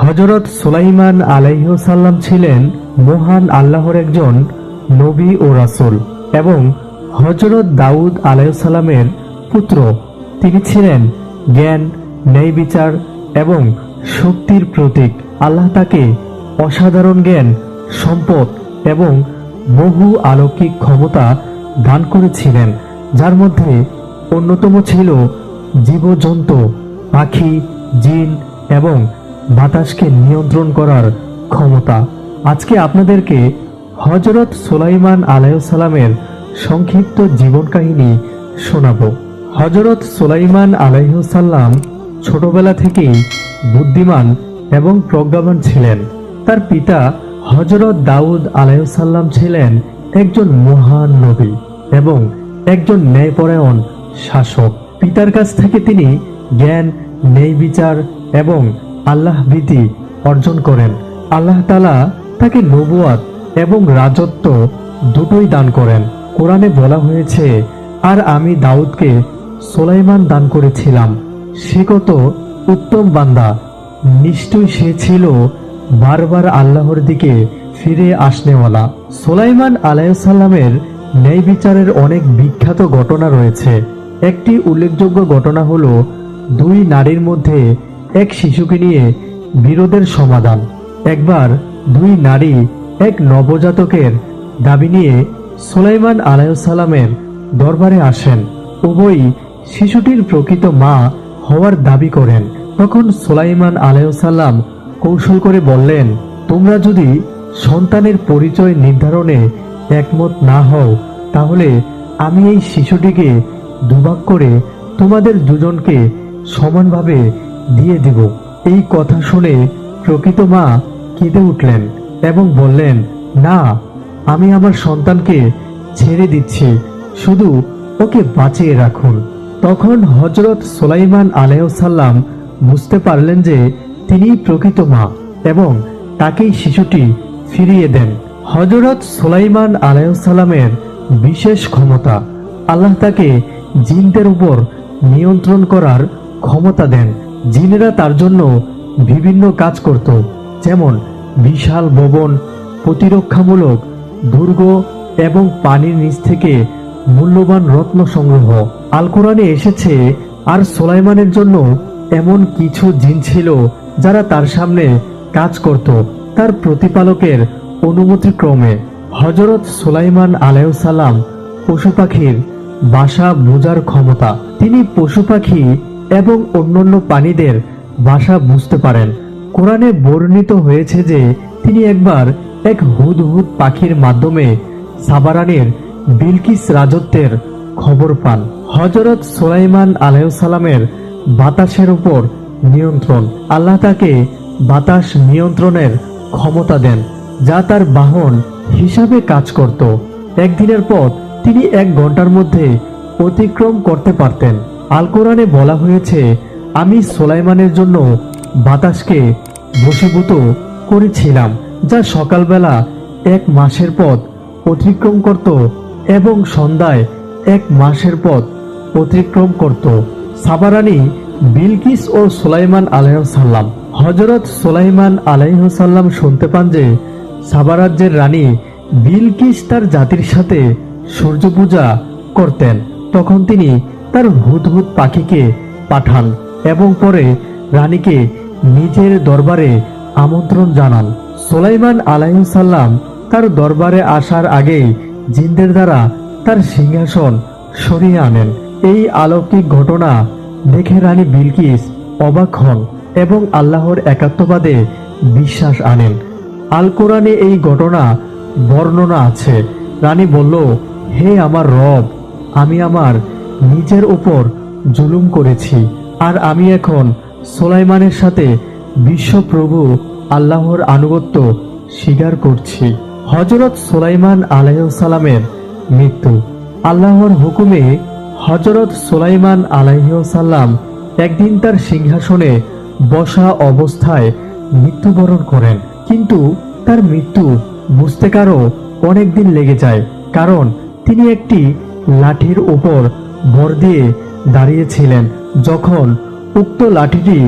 হজরত সুলাইমান আলাইহসাল্লাম ছিলেন মহান আল্লাহর একজন নবী ও রাসূল এবং হজরত দাউদ আলাইসাল্লামের পুত্র। তিনি ছিলেন জ্ঞান, ন্যায় বিচার এবং শক্তির প্রতীক। আল্লাহ তাকে অসাধারণ জ্ঞান, সম্পদ এবং বহু আলৌকিক ক্ষমতা দান করেছিলেন, যার মধ্যে অন্যতম ছিল জীবজন্তু, পাখি, জিন এবং বাতাসকে নিয়ন্ত্রণ করার ক্ষমতা। আজকে আপনাদেরকে হজরত সুলাইমান আলাইসালামের সংক্ষিপ্ত জীবন কাহিনী শোনাবো। হজরত সুলাইমান আলাইসাল্লাম ছোটবেলা থেকেই বুদ্ধিমান এবং প্রজ্ঞাবান ছিলেন। তার পিতা হজরত দাউদ আলাইসাল্লাম ছিলেন একজন মহান নবী এবং একজন ন্যায়পরায়ণ শাসক। পিতার কাছ থেকে তিনি জ্ঞান ন্যায় বিচার এবং আল্লাহ ভীতি অর্জন করেন। আল্লাহ তালা তাকে নবুয়াত এবং রাজত্ব দুটোই দান করেন। কোরআনে বলা হয়েছে, আর আমি দাউদকে সোলাইমান দান করেছিলাম। সে কত উত্তম বান্দা। নিশ্চয় সে ছিল বারবার আল্লাহর দিকে ফিরে আসনেওয়ালা। সোলাইমান আলাইসাল্লামের ন্যায় বিচারের অনেক বিখ্যাত ঘটনা রয়েছে। একটি উল্লেখযোগ্য ঘটনা হলো, দুই নারীর মধ্যে এক শিশুকে নিয়ে বিরোধের সমাধান। একবার দুই নারী এক নবজাতকের দাবি নিয়ে সুলাইমান আলাইসাল্লামের দরবারে আসেন। উভয়ই শিশুটির প্রকৃত মা হওয়ার দাবি করেন। তখন সুলাইমান আলাইসাল্লাম কৌশল করে বললেন, তোমরা যদি সন্তানের পরিচয় নির্ধারণে একমত না হও, তাহলে আমি এই শিশুটিকে দুভাগ করে তোমাদের দুজনকে সমানভাবে দিয়ে দিব। এই কথা শুনে প্রকৃত মা কেঁদে উঠলেন এবং বললেন, না, আমি আমার সন্তানকে ছেড়ে দিচ্ছি। শুধু ওকে বাঁচিয়ে রাখুন। তখন হজরত সোলাইমান আলাইসাল্লাম বুঝতে পারলেন যে তিনি প্রকৃত মা এবং তাকেই শিশুটি ফিরিয়ে দেন। হজরত সোলাইমান আলাইসাল্লামের বিশেষ ক্ষমতা, আল্লাহ তাকে জিনদের উপর নিয়ন্ত্রণ করার ক্ষমতা দেন। জিনেরা তার জন্য বিভিন্ন কাজ করত, যেমন বিশাল ভবন, প্রতিরক্ষামূলক দুর্গ এবং পানির নিচ থেকে মূল্যবান রত্ন সংগ্রহ। আল কোরআনে এসেছে, আর সোলাইমানের জন্য এমন কিছু জিন ছিল যারা তার সামনে কাজ করত, তার প্রতিপালকের অনুমতি ক্রমে হজরত সোলাইমান আলাইসাল্লাম পশু পাখির বাসা বোঝার ক্ষমতা। তিনি পশু পাখি এবং অন্যান্য প্রাণীদের ভাষা বুঝতে পারেন। কোরআনে বর্ণিত হয়েছে যে তিনি একবার এক হুদহুদ পাখির মাধ্যমে সাবারানের বিলকিস রাজত্বের খবর পান। হজরত সোলাইমান আলাইসালামের বাতাসের উপর নিয়ন্ত্রণ। আল্লাহ তাকে বাতাস নিয়ন্ত্রণের ক্ষমতা দেন, যা তার বাহন হিসাবে কাজ করত। একদিনের পথ তিনি এক ঘণ্টার মধ্যে অতিক্রম করতে পারতেন। আল কোরআনে বলা হয়েছে, আমি সোলাইমানের জন্য বাতাসকে বশীভূত করেছিলাম, যা সকালবেলা এক মাসের পথ অতিক্রম করত এবং সন্ধ্যায় এক মাসের পথ অতিক্রম করত। সাবারানি বিলকিস ও সোলাইমান আলাইসাল্লাম হজরত সোলাইমান আলাইহসাল্লাম শুনতে পান যে সাবারাজ্যের রানী বিলকিস তার জাতির সাথে সূর্য পূজা করতেন। তখন তিনি তার হুদহুদ পাখিকে পাঠান এবং পরে রানীকে নিজের দরবারে আমন্ত্রণ জানান। সোলাইমান আলাইসাল্লাম তার দরবারে আসার আগেই জিনদের দ্বারা তার সিংহাসন সরিয়ে আনেন। এই অলৌকিক ঘটনা দেখে রানী বিলকিস অবাক হন এবং আল্লাহর একাত্মবাদে বিশ্বাস আনেন। আল কোরআনে এই ঘটনা বর্ণনা আছে। রানী বলল, হে আমার রব, আমি আমার নিজের উপর জুলুম করেছি। আর আমি এখন সোলাইমানের সাথে বিশ্বপ্রভু আল্লাহর আনুগত্য স্বীকার করছি। হজরত সোলাইমান আলাইসালামের মৃত্যু। আল্লাহর হুকুমে হজরত সোলাইমান আলাইসাল্লাম একদিন তার সিংহাসনে বসা অবস্থায় মৃত্যুবরণ করেন। কিন্তু তার মৃত্যু বুঝতে কারও অনেক দিন লেগে যায়। কারণ তিনি একটি লাঠির উপর ভর দিয়ে দাঁড়িয়েছিলেন। যখন উক্ত লাঠিটি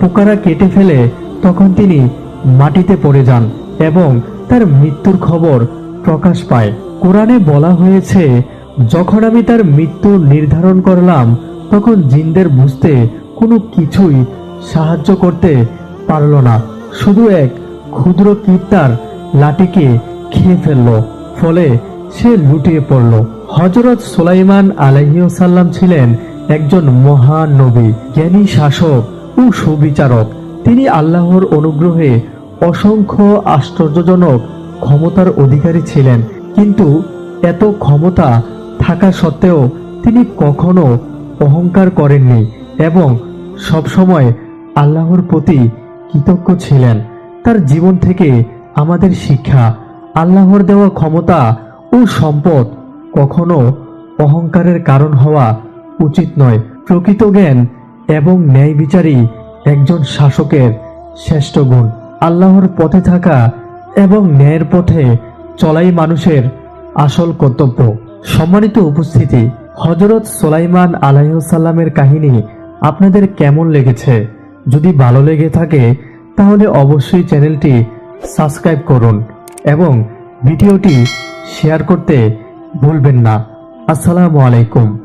পোকারা কেটে ফেলে, তখন তিনি মাটিতে পড়ে যান এবং তার মৃত্যুর খবর প্রকাশ পায়। কোরআনে বলা হয়েছে, যখন আমি তার মৃত্যু নির্ধারণ করলাম, তখন জিনদের বুঝতে কোনো কিছুই সাহায্য করতে পারল না। শুধু এক ক্ষুদ্র কীট তার লাঠিকে খেয়ে ফেলল, ফলে সে লুটিয়ে পড়ল। হজরত সুলাইমান আলহিউসাল্লাম ছিলেন একজন মহান নবী, জ্ঞানী শাসক ও সুবিচারক। তিনি আল্লাহর অনুগ্রহে অসংখ্য আশ্চর্যজনক ক্ষমতার অধিকারী ছিলেন, কিন্তু এত ক্ষমতা থাকা সত্ত্বেও তিনি কখনো অহংকার করেননি এবং সবসময় আল্লাহর প্রতি কৃতজ্ঞ ছিলেন। তার জীবন থেকে আমাদের শিক্ষা, আল্লাহর দেওয়া ক্ষমতা ও সম্পদ কখনো অহংকারের কারণ হওয়া উচিত নয়। প্রকৃত জ্ঞান এবং ন্যায় বিচারী একজন শাসকের শ্রেষ্ঠ গুণ। আল্লাহর পথে থাকা এবং ন্যায়ের পথে চলাই মানুষের আসল কর্তব্য। সম্মানিত উপস্থিতি হজরত সোলাইমান আলাইসাল্লামের কাহিনী আপনাদের কেমন লেগেছে? যদি ভালো লেগে থাকে, তাহলে অবশ্যই চ্যানেলটি সাবস্ক্রাইব করুন এবং ভিডিওটি শেয়ার করতে ভুলবেন না। আসসালামু আলাইকুম।